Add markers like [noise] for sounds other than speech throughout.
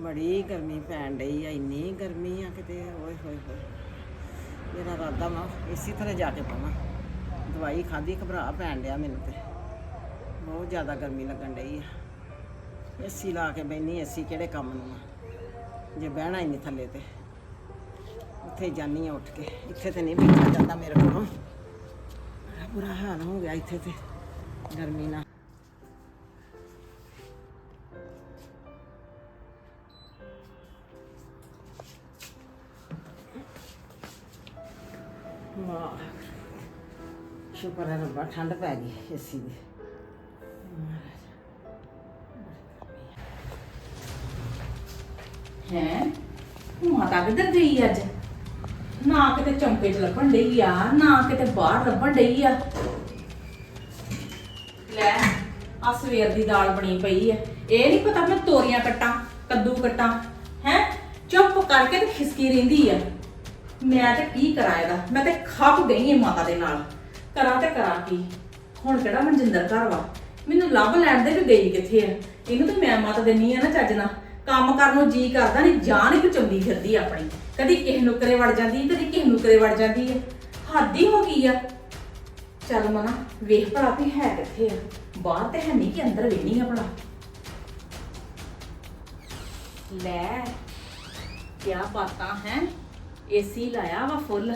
ਬੜੀ ਗਰਮੀ ਪੈਣ ਡਈ ਆ, ਇੰਨੀ ਗਰਮੀ ਆ ਕਿਤੇ, ਓਏ ਹੋਏ ਹੋਏ। ਮੇਰਾ ਰਾਦਾ ਵਾ, ਇਸੇ ਤਰ੍ਹਾਂ ਜਾ ਕੇ ਪਾਵਾਂ। ਦਵਾਈ ਖਾਧੀ, ਘਬਰਾ ਪੈਣ ਡਿਆ ਮੈਨੂੰ ਤੇ। ਬਹੁਤ ਜ਼ਿਆਦਾ ਗਰਮੀ ਲੱਗਣ ਡਈ ਆ। ਏਸੀ ਲਾ ਕੇ ਬੈਣੀ ਏਸੀ ਕਿਹੜੇ ਕੰਮ ਨੂੰ ਆ? ਜੇ ਬਹਿਣਾ ਹੀ ਨਹੀਂ ਥੱਲੇ ਤੇ। ਉੱਥੇ ਜਾਨੀ ਆ ਉੱਠ ਕੇ। ਇੱਥੇ ਤੇ ਨਹੀਂ ਬੈਠਾ ਜਾਂਦਾ ਮੇਰੇ ਕੋਲੋਂ। ਬੁਰਾ ਹਾਲ ਹੋ ਗਿਆ ਇੱਥੇ ਤੇ। ਗਰਮੀ ਨਾਲ। ਠੰਡ ਪੈ ਗਈ ਏਸੀ ਦੀ। ਹੈ? ਮਾਤਾ ਕਿੱਧਰ ਗਈ ਅੱਜ? ਨਾ ਕਿਤੇ ਚੌਂਕੇ 'ਚ ਲੱਭਣ ਡਈ ਆ, ਨਾ ਕਿਤੇ ਬਾਹਰ ਲੱਭਣ ਡਈ ਆ। ਲੈ ਆ ਸਵੇਰ ਦੀ ਦਾਲ ਬਣੀ ਪਈ ਆ। ਇਹ ਨਹੀਂ ਪਤਾ ਮੈਂ ਤੋਰੀਆਂ ਕੱਟਾਂ, ਕੱਦੂ ਕੱਟਾਂ, ਹੈ? ਚੁੱਪ ਕਰਕੇ ਤੇ ਖਿਸਕੀ ਰਹਿੰਦੀ ਆ। ਮੈਂ ਤੇ ਕੀ ਕਰਾਂ ਇਹਦਾ? ਮੈਂ ਤੇ ਖੱਪ ਗਈ ਏ ਮਾਤਾ ਦੇ ਨਾਲ। ਕਰਾਂ ਤੇ ਕਰਾਂ ਕੀ? ਹੁਣ ਕਿਹੜਾ ਮਨਜਿੰਦਰ ਘਰ ਵਾ? ਮੈਨੂੰ ਲੱਭ ਲੈਣ ਦੇ ਵੀ ਗਈ ਕਿੱਥੇ ਆ? ਇਹਨੂੰ ਤਾਂ ਮੈਂ ਮਤ ਦਿੰਨੀ ਆ ਨਾ ਚੱਜ ਨਾਲ। ਕੰਮ ਕਰਨ ਨੂੰ ਜੀ ਕਰਦਾ ਨਹੀਂ ਜਾਨ ਹੀ ਪਚਾਉਂਦੀ ਫਿਰਦੀ ਆ ਆਪਣੀ। ਕਦੀ ਕਿਸੇ ਨੁਕਰੇ ਵੜ ਜਾਂਦੀ ਕਦੀ ਕਿਸੇ ਨੁਕਰੇ ਵੜ ਜਾਂਦੀ ਹੈ ਹੱਦ ਹੀ ਹੋ ਗਈ ਆ। ਚੱਲ ਮਨਾ, ਵੇਖ ਭਰਾ ਵੀ ਹੈ ਕਿੱਥੇ ਆ। ਬਾਹਰ ਤੇ ਹੈ ਨਹੀਂ ਕਿ ਅੰਦਰ ਵੇਣੀ ਆ ਭਲਾ ਲੈ, ਕਿਆ ਬਾਤਾਂ ਹੈ? ਏਸੀ ਲਾਇਆ ਵਾ ਫੁੱਲ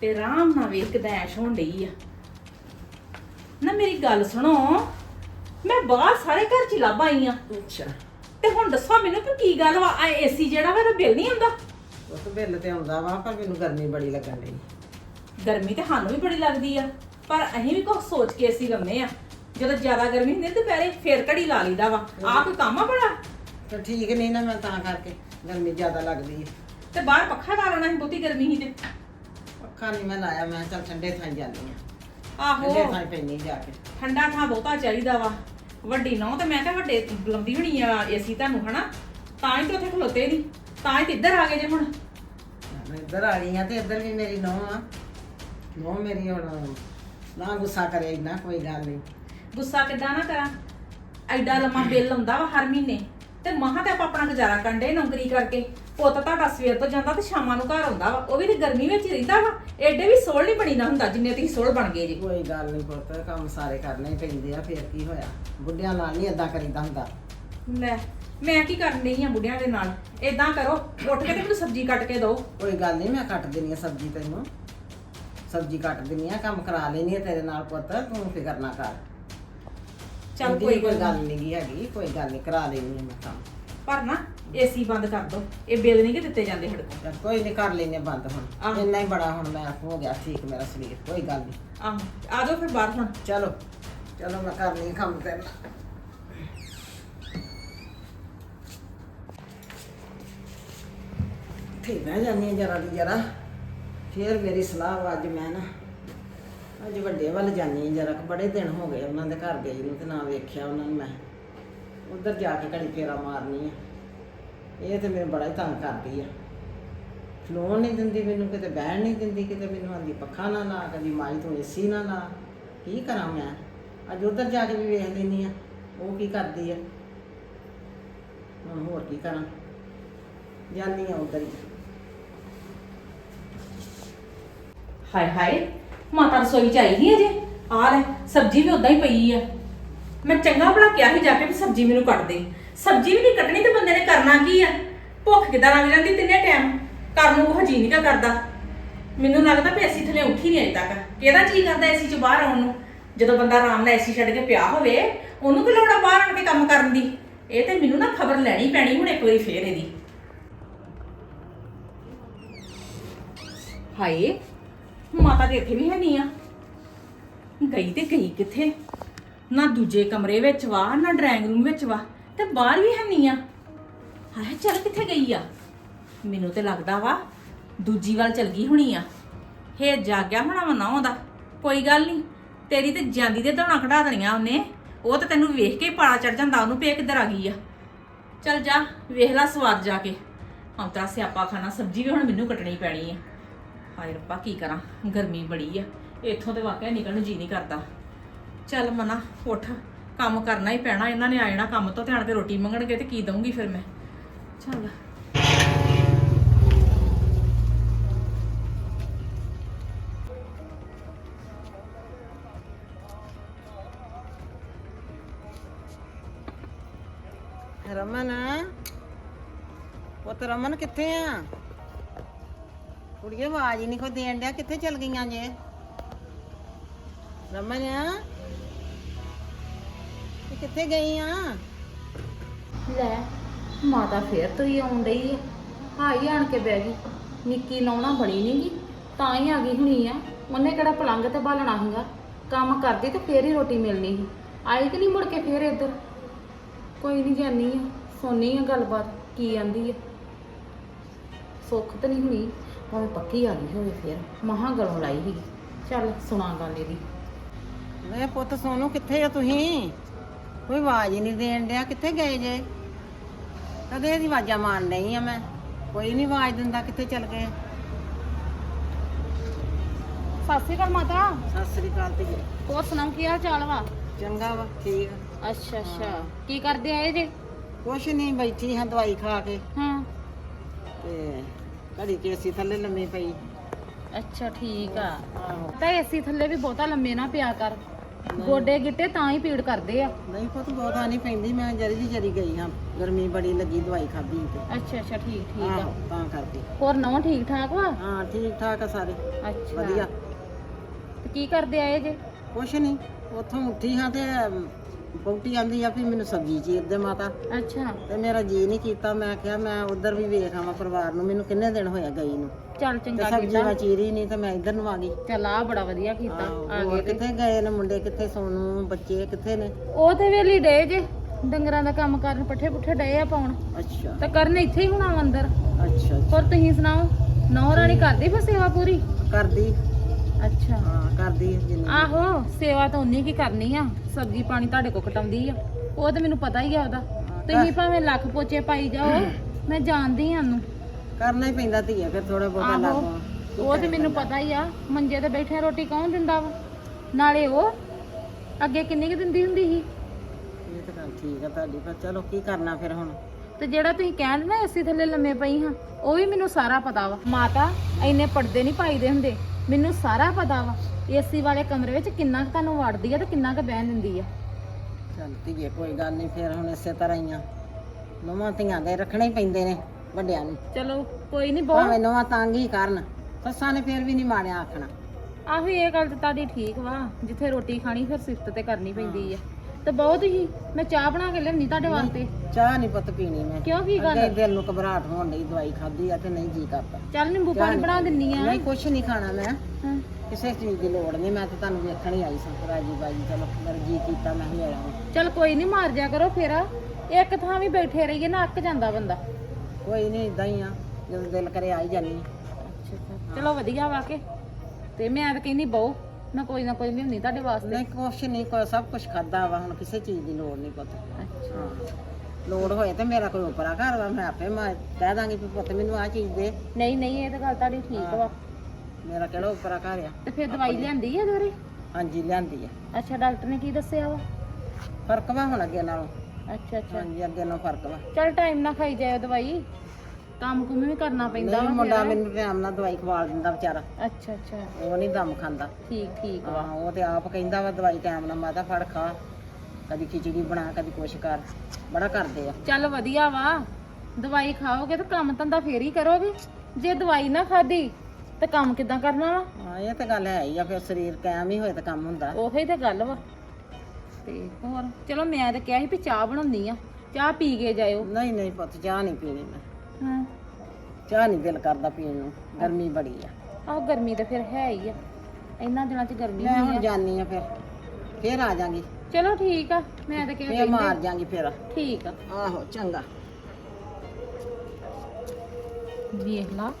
ਤੇ ਆਰਾਮ ਨਾਲ ਵੇਖ ਕਦੈਸ਼ ਹੋਣ ਡਈ ਆ। ਨਾ ਮੇਰੀ ਗੱਲ ਸੁਣੋ ਮੈਂ ਬਾਹਰ ਸਾਰੇ ਘਰ ਚ ਲੱਭ ਆਈ ਆ। ਅੱਛਾ। ਤੇ ਹੁਣ ਦੱਸੋ ਮੈਨੂੰ ਕਿ ਕੀ ਗੱਲ ਵਾ? ਆ ਏਸੀ ਜਿਹੜਾ ਵਾ ਇਹਦਾ ਬਿੱਲ ਨਹੀਂ ਆਉਂਦਾ? ਉਹ ਤਾਂ ਬਿੱਲ ਤੇ ਆਉਂਦਾ ਵਾ ਪਰ ਮੈਨੂੰ ਗਰਮੀ ਬੜੀ ਲੱਗਣ ਡਈ। ਗਰਮੀ ਤੇ ਸਾਨੂੰ ਵੀ ਬੜੀ ਲੱਗਦੀ ਆ ਪਰ ਅਸੀਂ ਵੀ ਕੁਝ ਸੋਚ ਕੇ ਏਸੀ ਲੰਮੇ ਆ। ਜਦੋਂ ਜ਼ਿਆਦਾ ਗਰਮੀ ਹੁੰਦੀ ਆ ਤੇ ਦੁਪਹਿਰੇ ਫੇਰ ਘੜੀ ਲਾ ਲਈਦਾ ਵਾ। ਆਹ ਕੋਈ ਕੰਮ ਆ ਬੜਾ? ਤੇ ਠੀਕ ਨਹੀਂ ਨਾ ਮੈਂ ਤਾਂ ਕਰਕੇ ਗਰਮੀ ਜ਼ਿਆਦਾ ਲੱਗਦੀ ਹੈ ਤੇ ਬਾਹਰ ਪੱਖਾ ਲਾ ਲੈਣਾ ਸੀ ਬਹੁਤੀ ਗਰਮੀ ਸੀ ਤੇ। ਪੱਖਾ ਨਹੀਂ ਮੈਂ ਲਾਇਆ ਮੈਂ ਚੱਲ ਠੰਡੇ ਥਾਂ ਜਾਂਦੀ ਆਹੋ। ਠੰਡੇ ਥਾਂ ਪੈਣੀ ਜਾ ਕੇ। ਠੰਡਾ ਥਾਂ ਬਹੁਤਾ ਚਾਹੀਦਾ ਵਾ। ਵੱਡੀ ਨੌ ਤੇ ਮੈਂ ਕਿਹਾ ਵੱਡੇ ਬੁਲਾਉਂਦੀ ਹੋਣੀ ਆ ਏਸੀ ਤੁਹਾਨੂੰ ਹਨਾ? ਤਾਂ ਹੀ ਤੇ ਉੱਥੇ ਖਲੋਤੇ ਨਹੀਂ ਤਾਂ ਹੀ ਤੇ ਇੱਧਰ ਆ ਗਏ ਜੇ ਹੁਣ। ਮੈਂ ਇੱਧਰ ਆ ਗਈ ਆ ਤੇ ਇੱਧਰ ਵੀ ਮੇਰੀ ਨੌਂ ਆ। ਨੌਂ ਮੇਰੀ ਹੁਣ ਨਾ ਗੁੱਸਾ ਕਰੇ ਇੰਨਾ ਕੋਈ ਗੱਲ ਨਹੀਂ ਗੁੱਸਾ ਕਿੱਦਾਂ ਨਾ ਕਰਾਂ? ਐਡਾ ਲੰਮਾ ਬਿੱਲ ਆਉਂਦਾ ਵਾ ਹਰ ਮਹੀਨੇ। ਤੇ ਮਹਾਂ ਤੇ ਆਪਾਂ ਆਪਣਾ ਗੁਜ਼ਾਰਾ ਕੰਡੇ ਨੌਕਰੀ ਕਰਕੇ। ਪੁੱਤ ਤੁਹਾਡਾ ਸਵੇਰ ਤੋਂ ਜਾਂਦਾ ਤੇ ਸ਼ਾਮਾਂ ਨੂੰ ਘਰ ਆਉਂਦਾ ਵਾ। ਉਹ ਵੀ ਤੇ ਗਰਮੀ ਵਿੱਚ ਹੀ ਰਹਿੰਦਾ ਵਾ। ਐਡੇ ਵੀ ਸੋਲ ਨਹੀਂ ਬਣੀਦਾ ਹੁੰਦਾ ਜਿੰਨੇ ਤੁਸੀਂ ਸੋਲ ਬਣ ਗਏ ਜੀ। ਕੋਈ ਗੱਲ ਨਹੀਂ ਪੁੱਤ ਕੰਮ ਸਾਰੇ ਕਰਨੇ ਹੀ ਪੈਂਦੇ ਆ ਫੇਰ ਕੀ ਹੋਇਆ? ਬੁੱਢਿਆਂ ਨਾਲ ਨਹੀਂ ਏਦਾਂ ਕਰੀਦਾ ਹੁੰਦਾ। ਲੈ ਮੈਂ ਕੀ ਕਰਨ ਡਈ ਆ ਬੁੱਢਿਆਂ ਦੇ ਨਾਲ? ਏਦਾਂ ਕਰੋ ਉੱਠ ਕੇ ਤੇ ਮੈਨੂੰ ਸਬਜ਼ੀ ਕੱਟ ਕੇ ਦਿਓ। ਕੋਈ ਗੱਲ ਨਹੀਂ ਮੈਂ ਕੱਟ ਦਿੰਨੀ ਆ ਸਬਜ਼ੀ ਤੈਨੂੰ। ਸਬਜ਼ੀ ਕੱਟ ਦਿੰਨੀ ਆ ਕੰਮ ਕਰਾ ਲੈਣੀ ਆ ਤੇਰੇ ਨਾਲ ਪੁੱਤ ਤੂੰ ਫਿਕਰ ਨਾ ਕਰ। ਚੱਲ ਕੋਈ ਕੋਈ ਗੱਲ ਗੱਲ ਨਹੀਂ ਹੈਗੀ ਕੋਈ ਗੱਲ ਨਹੀਂ ਕਰਾ ਲੈਣੀ ਮੈਂ ਕੰਮ। ਪਰ ਨਾ ਏਸੀ ਬੰਦ ਕਰ ਦਿਓ ਇਹ ਬਿੱਲ ਨਹੀਂ ਕਿ ਦਿੱਤੇ ਜਾਂਦੇ ਚੱਲ ਕੋਈ ਨਹੀਂ ਕਰ ਲੈਨੇ ਬੰਦ ਹੁਣ। ਆਹੋ। ਇੰਨਾ ਹੀ ਬੜਾ ਹੁਣ ਮੈਂ ਹੋ ਗਿਆ ਠੀਕ ਮੇਰਾ ਸਰੀਰ ਕੋਈ ਗੱਲ ਨਹੀਂ ਆਹੋ ਆ ਜਾਓ ਫਿਰ ਬਾਹਰ ਹੁਣ। ਚਲੋ ਚਲੋ ਮੈਂ ਕਰ ਲਈ ਕੰਮ ਤੇਰਾ ਠੀਕ ਹੈ ਜਾਨੀ ਜਰਾ ਦੀ ਜਰਾ। ਫੇਰ ਮੇਰੀ ਸਲਾਹ ਵਾ ਅੱਜ ਮੈਂ ਨਾ ਅੱਜ ਵੱਡੇ ਵੱਲ ਜਾਨੀ ਆ, ਜਰਾ ਬੜੇ ਦਿਨ ਹੋ ਗਏ ਉਹਨਾਂ ਦੇ ਘਰ ਗਈ ਨੂੰ ਤੇ ਨਾ ਵੇਖਿਆ ਉਹਨਾਂ ਨੂੰ ਮੈਂ। ਉਧਰ ਜਾ ਕੇ ਘੜੀ ਫੇਰਾ ਮਾਰਨੀ ਆ। ਇਹ ਤੇ ਮੈਨੂੰ ਬੜਾ ਹੀ ਤੰਗ ਕਰਦੀ ਆ। ਖਲੋਣ ਨਹੀਂ ਦਿੰਦੀ ਮੈਨੂੰ, ਕਿਤੇ ਬਹਿਣ ਨਹੀਂ ਦਿੰਦੀ, ਕਿਤੇ ਮੈਨੂੰ ਆਂਦੀ ਪੱਖਾ ਨਾ ਲਾ, ਕਦੀ ਮਾਈ ਤੂੰ ਏਸੀ ਨਾ ਲਾ। ਕੀ ਕਰਾਂ ਮੈਂ? ਅੱਜ ਉਧਰ ਜਾ ਕੇ ਵੀ ਵੇਖ ਲੈਨੀ ਆ, ਉਹ ਕੀ ਕਰਦੀ ਆ? ਹੁਣ ਹੋਰ ਕੀ ਕਰਾਂ? ਜਾਨੀ ਆ ਉਧਰ ਹੀ। ਹਾਏ ਹਾਏ ਮਾਤਾ ਰਸੋਈ ਚ ਆਈ ਨਹੀਂ ਅਜੇ। ਆ ਲੈ, ਸਬਜ਼ੀ ਵੀ ਉਦਾਂ ਹੀ ਪਈ ਆ। ਮੈਂ ਚੰਗਾ ਭਲਾ ਕਿਹਾ ਸੀ ਜਾ ਕੇ ਵੀ ਸਬਜ਼ੀ ਮੈਨੂੰ ਕੱਟ ਦੇ। ਸਬਜ਼ੀ ਵੀ ਨਹੀਂ ਕੱਟਣੀ ਤੇ ਬੰਦੇ ਨੇ ਕਰਨਾ ਕੀ ਆ? ਭੁੱਖ ਕਿਦਾਂ ਲੱਗ ਜਾਂਦੀ ਤਿੰਨੇ ਟਾਈਮ ਕਰਨ ਨੂੰ ਕੁਝ ਜੀ ਨਹੀਂ ਗਾ ਕਰਦਾ। ਮੈਨੂੰ ਲੱਗਦਾ ਵੀ ਅਸੀਂ ਥਲੇ ਉੱਠੀ ਨਹੀਂ ਅਜੇ ਤੱਕ। ਕਿਹਦਾ ਜੀ ਕਰਦਾ ਏਸੀ ਚ ਬਾਹਰ ਆਉਣ ਨੂੰ? ਜਦੋਂ ਬੰਦਾ ਆਰਾਮ ਨਾਲ ਏਸੀ ਛੱਡ ਕੇ ਪਿਆ ਹੋਵੇ, ਉਹਨੂੰ ਕੀ ਲੋੜ ਆ ਬਾਹਰ ਆਣ ਕੇ ਕੰਮ ਕਰਨ ਦੀ? ਇਹ ਤੇ ਮੈਨੂੰ ਨਾ ਖਬਰ ਲੈਣੀ ਪੈਣੀ ਹੁਣ ਇੱਕ ਵਾਰੀ ਫੇਰ ਇਹਦੀ। ਹਾਏ ਮਾਤਾ ਤੇ ਇੱਥੇ ਵੀ ਹੈ ਨਹੀਂ ਆ। ਗਈ ਤੇ ਗਈ ਕਿੱਥੇ? ਨਾ ਦੂਜੇ ਕਮਰੇ ਵਿੱਚ ਵਾ, ਨਾ ਡਰਾਇੰਗ ਰੂਮ ਵਿੱਚ ਵਾ, ਤੇ ਬਾਹਰ ਵੀ ਹੈ ਨਹੀਂ ਆ। ਹਾਏ, ਚੱਲ ਕਿੱਥੇ ਗਈ ਆ? ਮੈਨੂੰ ਤੇ ਲੱਗਦਾ ਵਾ ਦੂਜੀ ਵੱਲ ਚਲ ਗਈ ਹੋਣੀ ਆ। ਹੇ ਜਾਗਿਆ ਹੋਣਾ ਵਾ ਨਾ ਉਹਦਾ ਕੋਈ ਗੱਲ ਨਹੀਂ, ਤੇਰੀ ਤੇ ਜਾਂਦੀ ਦੇ ਦੌਣਾ ਕਢਾ ਦੇਣੀਆਂ ਉਹਨੇ। ਉਹ ਤਾਂ ਤੈਨੂੰ ਵੇਖ ਕੇ ਪਾਲਾ ਚੜ ਜਾਂਦਾ, ਉਹਨੂੰ ਪੇ ਕਿੱਧਰ ਆ ਗਈ ਆ। ਚੱਲ ਜਾ, ਵੇਖ ਲੈ ਸਵਾਦ ਜਾ ਕੇ। ਹੁਣ ਤਾਂ ਸਿਆਪਾ ਖਾਣਾ, ਸਬਜ਼ੀ ਵੀ ਹੁਣ ਮੈਨੂੰ ਕੱਟਣੀ ਪੈਣੀ ਆ। ਹਾਏ ਰੱਬਾ, ਕੀ ਕਰਾਂ? ਗਰਮੀ ਬੜੀ ਆ। ਇੱਥੋਂ ਤੇ ਵਾਕਿਆ ਨਿਕਲਣ ਨੂੰ ਜੀ ਨਹੀਂ ਕਰਦਾ। ਚੱਲ ਮਨਾ, ਉੱਠ। ਕੰਮ ਕਰਨਾ ਹੀ ਪੈਣਾ, ਇਹਨਾਂ ਨੇ ਆ ਜਾਣਾ ਕੰਮ ਤੋਂ ਧਿਆਨ ਕੇ ਰੋਟੀ ਮੰਗਣਗੇ ਤੇ ਕੀ ਦਊਂਗੀ ਫਿਰ ਮੈਂ। ਚੱਲ। ਰਮਨ। ਪੁੱਤ ਰਮਨ ਕਿੱਥੇ ਆ? ਕੁੜੀਏ, ਆਵਾਜ਼ ਹੀ ਨਹੀਂ ਕੋ ਦੇਣ ਡਿਆ, ਕਿੱਥੇ ਚਲ ਗਈਆਂ ਜੇ? ਰਮਨ ਇਹ ਕਿੱਥੇ ਗਈ ਆ? ਲੈ, ਮਾਤਾ ਫੇਰ ਤੁਰੀ ਆਉਣ ਡਈ ਆ ਹਾਈ ਆਣ ਕੇ ਬਹਿ ਗਈ। ਨਿੱਕੀ ਲਾਉਣਾ ਬਣੀ ਨਹੀਂਗੀ ਤਾਂ ਹੀ ਆ ਗਈ ਹੁਣੀ ਆ। ਉਹਨੇ ਕਿਹੜਾ ਪਲੰਗ ਤੇ ਬਾਲਣਾ ਸੀਗਾ। ਕੰਮ ਕਰਦੀ ਤੇ ਫੇਰ ਹੀ ਰੋਟੀ ਮਿਲਣੀ ਸੀ। ਆਈ ਕਿ ਨਹੀਂ ਮੁੜ ਕੇ ਫੇਰ ਇੱਧਰ? ਕੋਈ ਨਹੀਂ ਜਾਨੀ ਆ, ਸੋਨੀ ਆ ਗੱਲਬਾਤ, ਕੀ ਆਂਦੀ ਆ? ਸੁੱਖ ਤਾਂ ਨਹੀਂ ਹੁਣੀ। ਭਾਵੇਂ ਪੱਕੀ ਆ ਗਈ ਹੋਵੇ ਫੇਰ। ਮਹਾ ਗਲੋਂ ਲਾਈ ਸੀ। ਚੱਲ ਸੁਣਾ ਗੱਲ ਇਹਦੀ। ਵੇ ਪੁੱਤ ਸੋਨੂੰ ਕਿੱਥੇ ਆ ਤੁਸੀਂ? ਕੋਈ ਆਵਾਜ਼ ਹੀ ਨਹੀਂ ਦੇਣ ਡਿਆ। ਕਿੱਥੇ ਗਏ ਜੇ? ਕਦੇ ਦੀ ਆਵਾਜ਼ਾਂ ਮਾਰਨ ਨਹੀਂ ਆ ਮੈਂ? ਕੋਈ ਨਹੀਂ ਆਵਾਜ਼ ਦਿੰਦਾ ਕਿੱਥੇ ਚਲ ਗਏ? ਸਤਿ ਸ਼੍ਰੀ ਅਕਾਲ ਮਾਤਾ। ਸਤਿ ਸ੍ਰੀ ਅਕਾਲ ਤੇ ਹੋਰ ਸੁਣਾਓ ਕੀ ਹਾਲ ਚਾਲ ਵਾ? ਚੰਗਾ ਵਾ ਠੀਕ ਆ। ਅੱਛਾ ਅੱਛਾ। ਕੀ ਕਰਦੇ ਆਏ ਜੇ? ਕੁਛ ਨਹੀਂ ਬੈਠੀ ਹਾਂ ਦਵਾਈ ਖਾ ਕੇ। ਹਾਂ। ਤੇ ਘੜੀ ਕੇ ਅਸੀਂ ਥੱਲੇ ਲੰਮੀ ਪਈ। ਅੱਛਾ ਠੀਕ ਆ। ਆਹੋ। ਤਾਂ ਏਸੀ ਥੱਲੇ ਵੀ ਬਹੁਤਾ ਲੰਮੇ ਨਾ ਪਿਆ ਕਰ। ਗੋਡੇ ਗਿੱਟੇ ਤਾਂ ਹੀ ਪੀੜ ਕਰਦੇ ਆ। ਨਹੀਂ ਪੁੱਤ ਬਹੁਤਾ ਨਹੀਂ ਪੈਂਦੀ ਮੈਂ ਜਰੀ ਦੀ ਜਰੀ ਗਈ ਹਾਂ। ਗਰਮੀ ਬੜੀ ਲੱਗੀ ਦਵਾਈ ਖਾਧੀ ਤੇ। ਅੱਛਾ ਅੱਛਾ ਠੀਕ ਠੀਕ ਆ। ਆਹੋ, ਤਾਂ ਕਰਕੇ। ਹੋਰ ਨਵਾਂ ਠੀਕ ਠਾਕ ਵਾ? ਹਾਂ ਠੀਕ ਠਾਕ ਆ ਸਾਰੇ। ਅੱਛਾ। ਵਧੀਆ। ਤੇ ਕੀ ਕਰਦੇ ਆਏ ਜੇ? ਕੁਛ ਨਹੀਂ ਉੱਥੋਂ ਉੱਠੀ ਹਾਂ ਤੇ ਬੌਟੀ ਆਂਦੀ ਆ ਵੀ ਮੈਨੂੰ ਸਬਜ਼ੀ ਚੀਰ ਦੇ ਮਾਤਾ। ਅੱਛਾ। ਤੇ ਮੇਰਾ ਜੀ ਨਹੀਂ ਕੀਤਾ ਮੈਂ ਕਿਹਾ ਮੈਂ ਉਧਰ ਵੀ ਵੇਖ ਆਵਾਂ ਪਰਿਵਾਰ ਨੂੰ ਮੈਨੂੰ ਕਿੰਨੇ ਦਿਨ ਹੋਇਆ ਗਈ ਨੂੰ। ਚੱਲ ਤੇ ਚੰਗਾ ਸਬਜ਼ੀ ਕੀਤਾ। ਮੈਂ ਚੀਰੀ ਨਹੀਂ ਤੇ ਮੈਂ ਇੱਧਰ ਨੂੰ ਆ ਗਈ। ਚੱਲ ਆ ਬੜਾ ਵਧੀਆ ਕੀਤਾ ਆਹੋ, ਆ ਹੋਰ ਗਏ ਤੇ। ਕਿੱਥੇ ਗਏ ਨੇ ਮੁੰਡੇ ਕਿੱਥੇ ਸੋਨੂੰ ਬੱਚੇ ਕਿੱਥੇ ਨੇ? ਉਹ ਤੇ ਵੇਲੀ ਡੇ ਜੇ ਡੰਗਰਾਂ ਦਾ ਕੰਮ ਕਰਨ ਪੱਠੇ ਪੁੱਠੇ ਡਏ ਆ ਪਾਉਣ। ਅੱਛਾ। ਤਾਂ ਕਰਨ ਇੱਥੇ ਹੀ ਹੋਣਾ ਵਾ ਅੰਦਰ। ਅੱਛਾ ਹੋਰ ਤੁਸੀਂ ਸੁਣਾਓ? ਨੌ ਰਾਣੀ ਕਰਦੀ ਫਿਰ ਸੇਵਾ ਪੂਰੀ? ਕਰਦੀ ਅੱਛਾ। ਹਾਂ ਕਰਦੀ ਜਿੰਨੀ। ਆਹੋ ਸੇਵਾ ਤਾਂ ਉਨੀ ਕੀ ਕਰਨੀ ਆ। ਸਬਜ਼ੀ ਪਾਣੀ ਤੁਹਾਡੇ ਕੋ ਕਟਾਉਂਦੀ ਆ। ਉਹ ਤਾਂ ਮੈਨੂੰ ਪਤਾ ਹੀ ਆ ਉਹਦਾ। ਤੁਸੀਂ ਭਾਵੇਂ ਲੱਖ ਪੋਚੇ ਪਾਈ ਜਾਓ ਮੈਂ ਜਾਣਦੀ ਆ ਉਹਨੂੰ। ਕਰਨਾ ਹੀ ਪੈਂਦਾ ਧੀਏ ਫਿਰ ਥੋੜਾ ਬਹੁਤਾ ਆਹੋ ਲਾਗੋ ਉਹ ਤੇ ਮੈਨੂੰ ਪਤਾ ਹੀ ਆ ਮੰਜੇ ਤੇ ਬੈਠੇ ਰੋਟੀ ਕੌਣ ਦਿੰਦਾ ਵਾ? ਨਾਲੇ ਉਹ ਅੱਗੇ ਕਿੰਨੀ ਕੁ ਦਿੰਦੀ ਹੁੰਦੀ ਸੀ? ਇਹ ਤਾਂ ਗੱਲ ਠੀਕ ਆ ਤੁਹਾਡੀ ਪਰ ਚਲੋ ਕੀ ਕਰਨਾ ਫਿਰ ਹੁਣ? ਤੇ ਜਿਹੜਾ ਤੁਸੀਂ ਕਹਿੰਦੇ ਨਾ ਏਸੀ ਥੱਲੇ ਲੰਮੇ ਪਈ ਹਾਂ ਉਹ ਵੀ ਮੈਨੂੰ ਸਾਰਾ ਪਤਾ ਵਾ। ਮਾਤਾ ਇੰਨੇ ਪਰਦੇ ਨਹੀਂ ਪਾਈਦੇ ਹੁੰਦੇ। ਮੈਨੂੰ ਸਾਰਾ ਪਤਾ ਵਾ ਏਸੀ ਵਾਲੇ ਕਮਰੇ ਵਿੱਚ ਕਿੰਨਾ ਕੁ ਤੁਹਾਨੂੰ ਵੜਦੀ ਆ ਤੇ ਕਿੰਨਾ ਕੁ ਬਹਿਣ ਦਿੰਦੀ ਆ। ਚੱਲ ਧੀਏ ਕੋਈ ਗੱਲ ਨਹੀਂ ਫਿਰ ਹੁਣ ਇਸੇ ਤਰ੍ਹਾਂ ਹੀ ਆ। ਨਵਾਂ ਧੀਆਂ ਦੇ ਰੱਖਣੇ ਹੀ ਪੈਂਦੇ ਨੇ ਵੱਡਿਆਂ ਨੂੰ। ਚਲੋ ਕੋਈ ਨਹੀਂ ਬਹੁਤ ਭਾਵੇਂ ਨਵਾਂ ਤੰਗ ਹੀ ਕਰਨ ਸੱਸਾਂ ਨੇ ਫਿਰ ਵੀ ਨਹੀਂ ਮਾਰਿਆ ਆਖਣਾ। ਆਹੋ ਇਹ ਗੱਲ ਤਾਂ ਤੁਹਾਡੀ ਠੀਕ ਵਾ ਜਿੱਥੇ ਰੋਟੀ ਖਾਣੀ ਫਿਰ ਸਿਫਤ ਤੇ ਕਰਨੀ ਪੈਂਦੀ ਆ। ਤੇ ਬਹੁਤ ਹੀ। ਮੈਂ ਚਾਹ ਬਣਾ ਕੇ ਲਿਆਉਣੀ ਤੁਹਾਡੇ ਵਾਸਤੇ। ਚਾਹ ਨਹੀਂ ਪੁੱਤ ਪੀਣੀ ਮੈਂ। ਕਿਉਂ ਕੀ ਅੱਗੇ ਗੱਲ ਦਿਲ ਨੂੰ ਘਬਰਾਹਟ ਹੋਣ ਡਈ ਦਵਾਈ ਖਾਧੀ ਆ ਤੇ ਨਹੀਂ ਜੀ ਕਰਦਾ। ਚੱਲ ਨਿੰਬੂ ਪਾਣੀ ਬਣਾ ਦਿੰਨੀ ਆ। ਨਹੀਂ ਕੁਛ ਨਹੀਂ ਖਾਣਾ ਮੈਂ। ਹਾਂ। ਕਿਸੇ ਚੀਜ਼ ਦੀ ਲੋੜ ਨਹੀਂ ਮੈਂ ਤਾਂ ਤੁਹਾਨੂੰ ਵੇਖਣ ਹੀ ਆਈ ਸਾਂ ਰਾਜੀ ਬਾਜੀ। ਚਲੋ ਮੇਰਾ ਜੀ ਕੀਤਾ ਮੈਂ ਹੀ ਆਇਆ। ਚੱਲ ਕੋਈ ਨਹੀਂ ਮਾਰ ਜਾ ਕਰੋ ਫੇਰਾ। ਇੱਕ ਥਾਂ ਵੀ ਬੈਠੇ ਰਹੀਏ ਨਾ ਅੱਕ ਜਾਂਦਾ ਬੰਦਾ। ਕੋਈ ਨਹੀਂ ਇਦਾਂ ਹੀ ਆ ਜਦੋਂ ਦਿਲ ਕਰੇ ਆ ਹੀ ਜਾਨੀ ਚਲੋ ਵਧੀਆ ਵਾ ਕੇ। ਤੇ ਮੈਂ ਤਾਂ ਕਹਿੰਦੀ ਬਹੁ ਮੈਂ ਕੋਈ ਨਾ ਕੋਈ ਲਿਆਉਣੀ ਤੁਹਾਡੇ ਵਾਸਤੇ। ਨਹੀਂ ਕੁਛ ਨਹੀਂ ਕੋਈ ਸਭ ਕੁਝ ਖਾਦਾ ਵਾ ਹੁਣ ਕਿਸੇ ਚੀਜ਼ ਦੀ ਲੋੜ ਨਹੀਂ ਪੁੱਤ। ਹਾਂ। ਲੋੜ ਹੋਏ ਤੇ ਮੇਰਾ ਕੋਈ ਉਪਰਾ ਘਰ ਵਾ ਮੈਂ ਆਪੇ ਮੈਂ ਕਹਿ ਦਾਂਗੀ ਵੀ ਪੁੱਤ ਮੈਨੂੰ ਆ ਚੀਜ਼ ਦੇ। ਨਹੀਂ ਨਹੀਂ ਇਹ ਤਾਂ ਗੱਲ ਤੁਹਾਡੀ ਠੀਕ ਵਾ। ਮੇਰਾ ਕਿਹੜਾ ਉਪਰਾ ਘਰ ਆ? ਤੇ ਫਿਰ ਦਵਾਈ ਲਿਆਂਦੀ ਆ ਦੋਰੇ ਹਾਂਜੀ ਲਿਆਂਦੀ ਆ। ਅੱਛਾ ਡਾਕਟਰ ਨੇ ਕੀ ਦੱਸਿਆ ਵਾ? ਫ਼ਰਕ ਵਾ ਹੁਣ ਅੱਗੇ ਨਾਲੋਂ। ਅੱਛਾ ਅੱਛਾ। ਹਾਂਜੀ ਅੱਗੇ ਨਾਲੋਂ ਫ਼ਰਕ ਵਾ। ਚੱਲ ਟਾਈਮ ਨਾਲ ਖਾਈ ਜਾਇਓ ਦਵਾਈ। ਕੰਮ ਕੁਮ ਵੀ ਕਰਨਾ ਪੈਂਦਾ ਨਹੀਂ ਵਾ ਮੁੰਡਾ। ਮੈਨੂੰ ਟਾਈਮ ਨਾਲ ਦਵਾਈ ਖਵਾ ਦਿੰਦਾ ਵਿਚਾਰਾ। ਅੱਛਾ ਅੱਛਾ। ਉਹ ਨਹੀਂ ਦਮ ਖਾਂਦਾ। ਠੀਕ ਠੀਕ ਹਾਂ ਉਹ ਤੇ ਆਪ ਕਹਿੰਦਾ ਵਾ ਦਵਾਈ ਟਾਈਮ ਨਾਲ ਮਾਤਾ ਫੜ ਖਾ। ਕਦੀ ਖਿਚੜੀ ਬਣਾ ਕਦੀ ਕੁਛ ਕਰ। ਬੜਾ ਕਰਦੇ ਆ। ਚੱਲ ਵਧੀਆ ਵਾ। ਦਵਾਈ ਖਾਓਗੇ ਤਾਂ ਕੰਮ ਧੰਦਾ ਫੇਰ ਹੀ ਕਰੋਗੇ। ਜੇ ਦਵਾਈ ਨਾ ਖਾਦੀ ਤੇ ਕੰਮ ਕਿਦਾਂ ਕਰਨਾ ਵਾ? ਹਾਂ ਇਹ ਤਾਂ ਗੱਲ ਹੈ ਹੀ ਆ ਫਿਰ ਸਰੀਰ ਕਾਇਮ ਹੀ ਹੋਏ ਤਾਂ ਕੰਮ ਹੁੰਦਾ। ਉਹੀ ਤੇ ਗੱਲ ਵਾ। ਤੇ ਹੋਰ ਚਲੋ ਮੈਂ ਤਾਂ ਕਿਹਾ ਸੀ ਵੀ ਚਾਹ ਬਣਾਉਣੀ ਆ। ਚਾਹ ਪੀ ਕੇ ਜਾਇਓ। ਨਹੀਂ ਨਹੀਂ ਪੁੱਤ ਚਾਹ ਨਹੀਂ ਪੀਣੀ ਮੈਂ। ਹਾਂ। ਚਾਹ ਨਹੀਂ ਦਿਲ ਕਰਦਾ ਪੀਣ ਨੂੰ ਗਰਮੀ ਬੜੀ ਆ। ਆਹ ਗਰਮੀ ਤਾਂ ਫਿਰ ਹੈ ਹੀ ਆ। ਇੰਨਾ ਦਿਨਾਂ 'ਚ ਗਰਮੀ ਮੈਂ ਹੋਈ ਹੁਣ ਆ। ਜਾਨੀ ਆ ਫਿਰ ਫਿਰ ਆ ਜਾਾਂਗੀ। ਚਲੋ ਠੀਕ ਆ ਮੈਂ ਤਾਂ ਕਿਹਾ ਫਿਰ ਮਾਰ ਕਹਿੰਦੇ ਜਾਾਂਗੀ ਫਿਰ। ਠੀਕ ਆ। ਆਹੋ ਚੰਗਾ। ਵੇਖ ਲਾ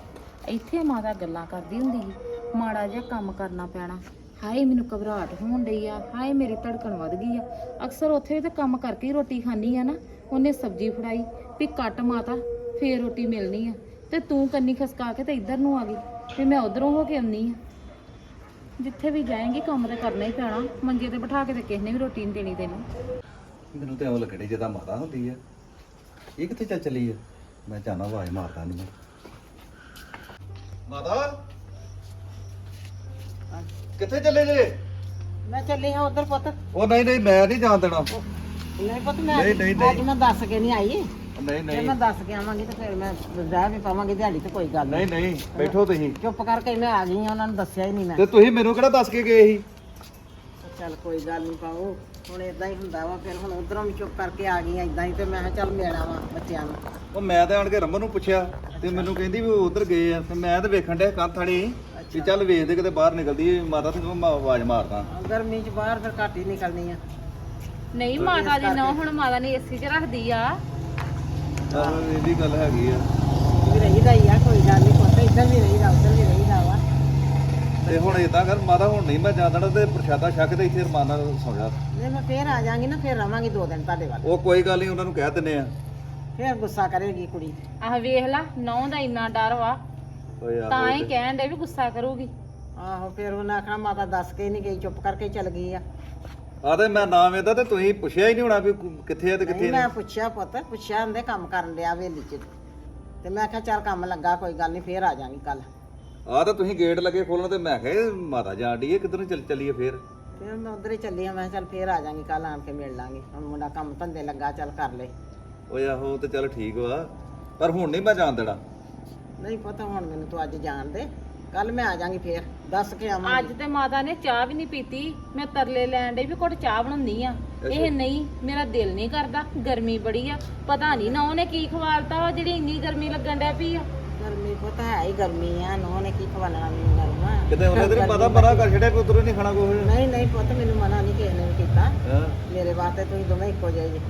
ਇੱਥੇ ਮਾਤਾ ਗੱਲਾਂ ਕਰਦੀ ਹੁੰਦੀ ਸੀ ਮਾੜਾ ਜਿਹਾ ਕੰਮ ਕਰਨਾ ਪੈਣਾ। ਹਾਏ ਮੈਨੂੰ ਘਬਰਾਹਟ ਹੋਣ ਡਈ ਆ ਹਾਏ ਮੇਰੀ ਧੜਕਣ ਵੱਧ ਗਈ ਆ। ਅਕਸਰ ਉੱਥੇ ਵੀ ਤਾਂ ਕੰਮ ਕਰਕੇ ਹੀ ਰੋਟੀ ਖਾਣੀ ਆ ਨਾ ਉਹਨੇ ਸਬਜ਼ੀ ਫੜਾਈ ਵੀ ਕੱਟ ਮਾਤਾ ਫੇਰ ਰੋਟੀ ਮਿਲਣੀ ਆ। ਤੇ ਤੂੰ ਕੰਨੀ ਖਸਕਾ ਕੇ ਤੇ ਇੱਧਰ ਨੂੰ ਆ ਗਈ ਤੇ ਮੈਂ ਉਧਰੋਂ ਹੋ ਕੇ ਆਉਣੀ ਆ। ਜਿੱਥੇ ਵੀ ਜਾਏਂਗੀ ਕੰਮ ਤੇ ਕਰਨਾ ਹੀ ਪੈਣਾ। ਮੰਜੇ ਤੇ ਬਿਠਾ ਕੇ ਤੇ ਕਿਸੇ ਨੇ ਵੀ ਰੋਟੀ ਨਹੀਂ ਦੇਣੀ ਤੈਨੂੰ। ਮੈਨੂੰ ਤੇ ਐਂ ਲੱਗਣੀ ਜਿੱਦਾਂ ਮਾਤਾ ਹੁੰਦੀ ਆ। ਇਹ ਕਿੱਥੇ ਚੱਲ ਚਲੀ ਆ? ਮੈਂ ਜਾਣਾ ਆਵਾਜ਼ ਮਾਰਦਾ ਨਹੀਂ ਮਾਤਾ? ਕਿੱਥੇ ਚੱਲੇ ਜੇ? ਮੈਂ ਚੱਲੀ ਹਾਂ ਉਧਰ ਪੁੱਤ। ਉਹ ਨਹੀਂ ਨਹੀਂ ਮੈਂ ਨਹੀਂ ਜਾਣ ਦੇਣਾ। ਨਹੀਂ ਪੁੱਤ ਮੈਂ ਨਹੀਂ, ਨਹੀਂ, ਨਹੀਂ। ਅੱਜ ਮੈਂ ਦੱਸ ਕੇ ਨਹੀਂ ਆਈ। ਨਹੀਂ ਜੇ ਨਹੀਂ। ਮੈਂ ਦੱਸ ਕੇ ਆਵਾਂਗੀ ਤੇ ਫਿਰ ਮੈਂ ਰਹਿ ਵੀ ਪਾਵਾਂਗੀ ਦਿਹਾੜੀ ਤੇ ਕੋਈ ਗੱਲ ਨਹੀਂ ਨਹੀਂ ਨਹੀਂ ਬੈਠੋ ਤੁਸੀਂ। ਚੁੱਪ ਕਰਕੇ ਮੈਂ ਆ ਗਈ ਹਾਂ ਉਹਨਾਂ ਨੂੰ ਦੱਸਿਆ ਹੀ ਨਹੀਂ ਮੈਂ। ਤੇ ਤੁਸੀਂ ਮੈਨੂੰ ਕਿਹੜਾ ਦੱਸ ਕੇ ਗਏ ਸੀ? ਚੱਲ ਕੋਈ ਗੱਲ ਨਹੀਂ ਪਾਉ ਹੁਣ ਇਦਾਂ ਹੀ ਹੁੰਦਾ ਵਾ ਫਿਰ ਹੁਣ ਉਧਰੋਂ ਵੀ ਚੁੱਪ ਕਰਕੇ ਆ ਗਈ ਇਦਾਂ ਹੀ ਤੇ ਮੈਂ ਕਿਹਾ ਚੱਲ ਮਿਲਣਾ ਵਾ ਬੱਚਿਆਂ ਨੂੰ। ਉਹ ਮੈਂ ਤਾਂ ਆਣ ਕੇ ਰਮਨ ਨੂੰ ਪੁੱਛਿਆ ਤੇ ਮੈਨੂੰ ਕਹਿੰਦੀ ਵੀ ਉਹ ਉਧਰ ਗਏ ਆ ਤੇ ਮੈਂ ਤਾਂ ਵੇਖਣ ਡਿਆ ਕੰਧ ਥਾਣੀ ਵੀ ਚੱਲ ਵੇਖਦੇ ਕਿਤੇ ਬਾਹਰ ਨਿਕਲਦੀ ਏ ਮਾਤਾ ਤੇ ਮੈਂ ਆਵਾਜ਼ ਮਾਰਦਾ। ਗਰਮੀ 'ਚ ਬਾਹਰ ਫਿਰ ਘੱਟ ਹੀ ਨਿਕਲਣੀ ਆ। ਨਹੀਂ ਮਾਤਾ ਦੀ ਨੌ ਹੁਣ ਮਾਤਾ ਨੇ ਏਸੀ 'ਚ ਰੱਖਦੀ ਆ। ਆਹੋ ਇਹ ਵੀ ਗੱਲ ਹੈਗੀ ਆ। ਵੀ ਰਹੀਦਾ ਹੀ ਆ ਕੋਈ ਗੱਲ ਨਹੀਂ ਪੁੱਤ ਇੱਧਰ ਵੀ ਰਹੀਦਾ ਉੱਧਰ ਵੀ ਰਹੀਦਾ ਵਾ। ਤੇ ਹੁਣ ਇਦਾਂ ਕਰ ਮਾਤਾ ਹੁਣ ਨਹੀਂ ਮੈਂ ਜਾਣਦਾ ਤੇ ਪ੍ਰਸ਼ਾਦਾ ਛੱਕ ਤੇ ਇੱਥੇ ਰਮਾਨਾ ਸੌ ਜਾ। ਜੇ ਮੈਂ ਫੇਰ ਆ ਜਾਾਂਗੀ ਨਾ ਫੇਰ ਰਵਾਂਗੀ ਦੋ ਦਿਨ ਤੁਹਾਡੇ ਵੱਲ। ਉਹ ਕੋਈ ਗੱਲ ਨਹੀਂ ਉਹਨਾਂ ਨੂੰ ਕਹਿ ਦਿੰਨੇ ਆ। ਫੇਰ ਗੁੱਸਾ ਕਰੇਗੀ ਕੁੜੀ। ਆਹ ਵੇਖ ਲਾ ਨੌ ਦਾ ਇੰਨਾ ਡਰ ਵਾ। ਓਏ ਆਹੋ ਤਾਂ ਹੀ ਕਹਿਣ ਦੇ ਵੀ ਗੁੱਸਾ ਕਰੂਗੀ। ਆਹੋ ਫੇਰ ਉਹਨਾਂ ਆਖਣਾ ਮਾਤਾ ਦੱਸ ਕੇ ਨਹੀਂ ਗਈ ਚੁੱਪ ਕਰਕੇ ਚਲ ਗਈ ਆ। ਆ ਤੇ ਮੈਂ ਨਾਮ ਇਹਦਾ ਤੇ ਤੁਸੀਂ ਪੁੱਛਿਆ ਹੀ ਨਹੀਂ ਹੋਣਾ ਵੀ ਕਿੱਥੇ ਆ ਤੇ ਕਿੱਥੇ ਨਹੀਂ ਮੈਂ ਪੁੱਛਿਆ ਪੁੱਤ ਪੁੱਛਿਆ ਹੁੰਦੇ ਕੰਮ ਕਰਨ ਡਿਆ ਵੇਲੀ 'ਚ। ਤੇ ਮੈਂ ਕਿਹਾ ਚੱਲ ਕੰਮ ਲੱਗਾ ਕੋਈ ਗੱਲ ਨਹੀਂ ਫੇਰ ਆ ਜਾਾਂਗੀ ਕੱਲ। ਆ ਤਾਂ ਤੁਸੀਂ ਗੇਟ ਲੱਗੇ ਖੋਲਣ ਤੇ ਮੈਂ ਕਿਹਾ ਇਹ ਮਾਤਾ ਜਾਣ ਡਈ ਕਿੱਧਰ ਨੂੰ ਚੱਲ ਚੱਲੀਏ ਫੇਰ? ਫੇਰ ਮੈਂ ਉਧਰ ਹੀ ਚੱਲੀ ਆ ਮੈਂ ਕਿਹਾ ਚੱਲ ਫੇਰ ਆ ਜਾਾਂਗੀ ਕੱਲ ਆਣ ਕੇ ਮਿਲ ਲਾਂਗੇ। ਹੁਣ ਮੁੰਡਾ ਕੰਮ ਧੰਦੇ ਲੱਗਾ ਚੱਲ ਕਰ ਲੈ। ਓਏ ਆਹੋ ਤੇ ਚੱਲ ਠੀਕ ਵਾ। ਪਰ ਹੁਣ ਨਹੀਂ ਮੈਂ ਜਾਣ ਦੇਣਾ। ਨਹੀਂ ਪਤਾ ਹੁਣ ਮੈਨੂੰ ਤੂੰ ਅੱਜ ਜਾਣ ਦੇ। ਕੱਲ ਮੈਂ ਆ ਜਾਾਂਗੀ ਫੇਰ ਦੱਸ ਕੇ ਆਵਾਂਗੀ। ਅੱਜ ਤੇ ਮਾਤਾ ਨੇ ਚਾਹ ਵੀ ਨਹੀਂ ਪੀਤੀ ਮੈਂ ਤਰਲੇ ਲੈਣ ਡਈ ਵੀ ਘੁੱਟ ਚਾਹ ਬਣਾਉਂਦੀ ਆ। ਇਹ ਨਹੀਂ ਮੇਰਾ ਦਿਲ ਨਹੀਂ ਕਰਦਾ ਗਰਮੀ ਬੜੀ ਆ ਪਤਾ ਨਹੀਂ ਨਾ ਉਹਨੇ ਕੀ ਖਵਾਲਤਾ ਵਾ ਜਿਹੜੀ ਇੰਨੀ ਗਰਮੀ ਲੱਗਣ ਡੈ ਪਈ ਆ। ਗਰਮੀ ਪਤਾ ਹੈ ਹੀ ਗਰਮੀ ਆ ਨੋ ਨੇ ਕੀ ਖਵਾਲਣਾ ਮੈਨੂੰ ਗਰਮਾ। ਕਿਤੇ ਉਹਨੇ ਤੇ ਪਤਾ ਮਨਾ ਕਰ ਛੜਿਆ ਕਿ ਉਧਰੋਂ ਨਹੀਂ ਖਾਣਾ ਕੁਝ ਨਹੀਂ ਨਹੀਂ ਪੁੱਤ ਮੈਨੂੰ ਮਨਾ ਨਹੀਂ ਕਿਸੇ ਨੇ ਵੀ ਕੀਤਾ। ਹਾਂ। ਮੇਰੇ ਵਾਸਤੇ ਤੁਸੀਂ ਦੋਵੇਂ ਇੱਕੋ ਜਿਹੇ ਜੀ।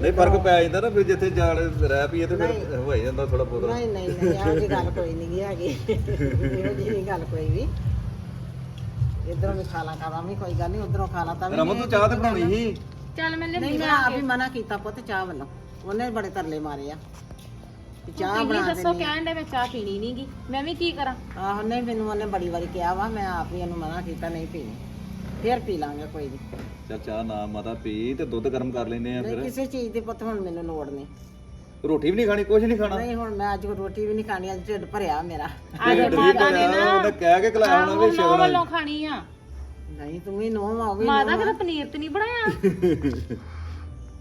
ਨਹੀਂ ਫ਼ਰਕ ਪੈ ਜਾਂਦਾ ਨਾ ਫਿਰ ਜਿੱਥੇ ਜਾਲ ਰਹਿ ਪਈਏ ਤੇ ਫਿਰ ਹੋ ਹੀ ਜਾਂਦਾ ਥੋੜਾ ਬਹੁਤਾ। ਨਹੀਂ ਨਹੀਂ ਨਹੀਂ ਇਹੋ ਜਿਹੀ ਗੱਲ ਕੋਈ ਨਹੀਂ ਹੈਗੀ। ਇਹੋ ਨਹੀਂ ਗੱਲ ਕੋਈ ਵੀ। ਇਧਰੋਂ ਵੀ ਖਾ ਲਾ ਵੀ ਕੋਈ ਗੱਲ ਨਹੀਂ ਉਧਰੋਂ ਖਾ ਲਾ ਤਾਂ ਵੀ ਰਮਨ ਤੂੰ ਚਾਹ ਤੇ ਬਣਾਉਣੀ ਸੀ? ਚੱਲ ਮੈਂ ਨਹੀਂ ਲਿਆਂਦੀ ਮੈਂ ਆਪ ਹੀ ਮਨਾ ਕੀਤਾ ਪੁੱਤ ਚਾਹ ਵੱਲੋਂ। ਉਹਨੇ ਬੜੇ ਤਰਲੇ ਮਾਰੇ ਆ। ਚਾਹ ਤੁਸੀਂ ਬਣਾ ਦੱਸੋ ਦੇ ਕਹਿਣ ਦੇ ਮੈਂ ਚਾਹ ਪੀਣੀ ਨਹੀਂਗੀ ਮੈਂ ਵੀ ਕੀ ਕਰਾਂ? ਆਹੋ ਨਹੀਂ ਮੈਨੂੰ ਉਹਨੇ ਬੜੀ ਵਾਰੀ ਕਿਹਾ ਵਾ ਮੈਂ ਆਪ ਹੀ ਇਹਨੂੰ ਮਨਾ ਕੀਤਾ ਨਹੀਂ ਪੀਣੀ। ਫੇਰ ਪੀ ਲਾਂਗੇ ਕੋਈ ਨਹੀਂ ਚੱਲ ਚਾਹ ਨਾ ਮਾਤਾ ਪੀ ਤੇ ਦੁੱਧ ਗਰਮ ਕਰ ਲੈਨੇ ਆ ਨਹੀਂ ਫਿਰ। ਕਿਸੇ ਚੀਜ਼ ਦੀ ਪੁੱਤ ਹੁਣ ਮੈਨੂੰ ਲੋੜ ਨਹੀਂ। ਰੋਟੀ ਵੀ ਨਹੀਂ ਖਾਣੀ ਕੁਝ ਨਹੀਂ ਖਾਣਾ। ਨਹੀਂ ਹੁਣ ਮੈਂ ਅੱਜ ਰੋਟੀ ਵੀ ਨਹੀਂ ਖਾਣੀ ਅੱਜ ਢਿੱਡ ਭਰਿਆ ਮੇਰਾ। ਅੱਜ ਮਾਤਾ ਨੇ ਨਾ ਉਹਨੇ ਕਹਿ ਕੇ ਖਲਾਇਆ ਹੋਣਾ ਵੀ ਨੌ ਵੱਲੋਂ ਖਾਣੀ ਆ। ਨਹੀਂ ਤੂੰ ਵੀ ਨੋ ਆਉਗੀ ਮਾਤਾ ਕਿਤੇ ਪਨੀਰ ਤੇ ਨਹੀਂ ਬਣਾਇਆ। [laughs]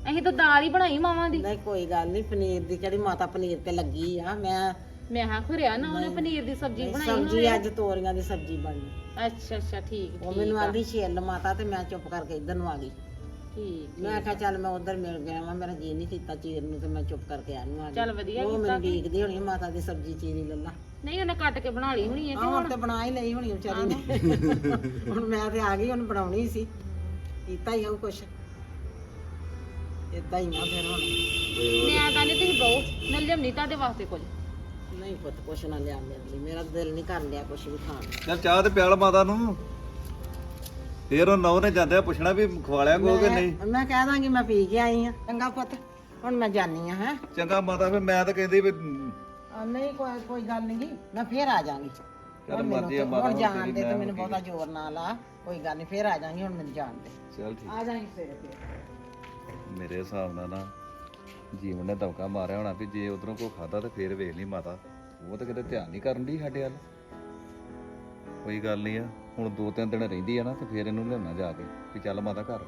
ਅਸੀਂ ਤਾਂ ਦਾਲ ਹੀ ਬਣਾਈ ਮਾਵਾਂ ਦੀ। ਨਹੀਂ ਕੋਈ ਗੱਲ ਨਹੀਂ ਪਨੀਰ ਦੀ ਕਿਹੜੀ ਮਾਤਾ ਪਨੀਰ ਤੇ ਲੱਗੀ ਆ। ਮੈਂ ਮੈਂ ਹਾਂ ਖੁਰਿਆ ਨਾ ਉਹਨੇ ਪਨੀਰ ਦੀ ਸਬਜ਼ੀ ਬਣਾਈ ਸਬਜ਼ੀ ਅੱਜ ਤੋਰੀਆਂ ਦੀ ਸਬਜ਼ੀ ਬਣੀ। ਅੱਛਾ ਅੱਛਾ ਠੀਕ ਉਹ ਮੈਨੂੰ ਆਂਦੀ ਛਿੱਲ ਮਾਤਾ ਤੇ ਮੈਂ ਚੁੱਪ ਕਰਕੇ ਇੱਧਰ ਨੂੰ ਆ ਗਈ। ਠੀਕ ਮੈਂ ਕਿਹਾ ਚੱਲ ਮੈਂ ਉਧਰ ਮਿਲ ਗਿਆ ਵਾਂ ਮੇਰਾ ਜੀ ਨਹੀਂ ਕੀਤਾ ਚੀਰ ਨੂੰ ਤੇ ਮੈਂ ਚੁੱਪ ਕਰਕੇ ਆ ਨੂੰ ਆ ਗਈ। ਚੱਲ ਵਧੀਆ ਉਹ ਮੈਨੂੰ ਡੀਕਦੀ ਹੋਣੀ ਆ, ਮਾਤਾ ਦੀ ਸਬਜ਼ੀ ਚੀਰੀ ਲੱਲਾ। ਨਹੀਂ ਉਹਨੇ ਕੱਟ ਕੇ ਬਣਾ ਲਈ ਹੋਣੀ ਹੈ ਆਹ ਹੁਣ? ਤੇ ਬਣਾ ਹੀ ਲਈ ਹੋਣੀ ਵਿਚਾਰੀ ਨੇ। ਹੁਣ ਮੈਂ ਤੇ ਆ ਗਈ ਹੁਣ ਬਣਾਉਣੀ ਸੀ। ਕੀਤਾ ਹੀ ਆ ਕੁਛ। ਇਦਾਂ ਹੀ ਆ ਫਿਰ ਹੁਣ। ਮੈਂ ਤਾਂ ਨਹੀਂ ਤੁਸੀਂ ਬਹੁ ਮੈਂ ਲਿਆਉਣੀ ਤੁਹਾਡੇ ਵਾਸਤੇ ਕੁਝ। ਨਹੀਂ ਪੁੱਤ ਕੁਛ ਨਾ ਲਿਆ ਮੇਰੇ ਲਈ। ਮੇਰਾ ਦਿਲ ਨਹੀਂ ਕਰ ਲਿਆ ਕੁਛ ਵੀ ਖਾਣ ਨੂੰ। ਚੱਲ ਚਾਹ ਤੇ ਪਿਆਲ ਮਾਤਾ ਨੂੰ। ਫੇਰ ਉਹ ਨੌ ਨੇ ਜਾਂਦੇ ਪੁੱਛਣਾ ਵੀ ਖਵਾਲਿਆ ਕੋ ਕਿ ਨਹੀਂ? ਮੈਂ- ਮੈਂ ਕਹਿ ਦਾਂਗੀ ਮੈਂ ਪੀ ਕੇ ਆਈ ਆ ਚੰਗਾ ਪੁੱਤ ਹੁਣ ਮੈਂ ਜਾਨੀ ਆ ਹੈ। ਚੰਗਾ ਮਾਤਾ ਫਿਰ ਮੈਂ ਤਾਂ ਕਹਿੰਦੀ ਵੀ ਨਹੀਂ ਕੋਈ ਕੋਈ ਗੱਲ ਨਹੀਂ ਮੈਂ ਫੇਰ ਆ ਜਾਾਂਗੀ। ਚੱਲ ਮਰਜ਼ੀ ਆ ਮਾਤਾ ਹੁਣ ਹੁਣ ਜਾਣ ਦੇ ਤੇ ਮੈਨੂੰ ਹੁਣ ਬਹੁਤਾ ਜ਼ੋਰ ਨਾ ਲਾ। ਕੋਈ ਗੱਲ ਨਹੀਂ ਫੇਰ ਆ ਜਾਾਂਗੀ ਹੁਣ ਮੈਨੂੰ ਜਾਣ ਦੇ। ਚੱਲ ਠੀਕ। ਆ ਜਾਾਂਗੀ ਸਵੇਰੇ ਫੇਰ ਮੇਰੇ ਹਿਸਾਬ ਨਾਲ ਨਾ ਜੀਵਨ ਨੇ ਦਵਕਾ ਮਾਰਿਆ ਹੋਣਾ ਵੀ ਜੇ ਉਧਰੋਂ ਕੋ ਖਾਦਾ ਤਾਂ ਫੇਰ ਵੇਖ ਲਈ ਮਾਤਾ। ਉਹ ਤਾਂ ਕਿਤੇ ਧਿਆਨ ਨਹੀਂ ਕਰਨ ਦੀ ਸਾਡੇ ਵੱਲ। ਕੋਈ ਗੱਲ ਨਹੀਂ ਆ, ਹੁਣ ਦੋ ਤਿੰਨ ਦਿਨ ਰਹਿੰਦੀ ਆ ਨਾ, ਤੇ ਫੇਰ ਇਹਨੂੰ ਲਿਆਉਣਾ ਜਾ ਕੇ, ਵੀ ਚੱਲ ਮਾਤਾ ਘਰ।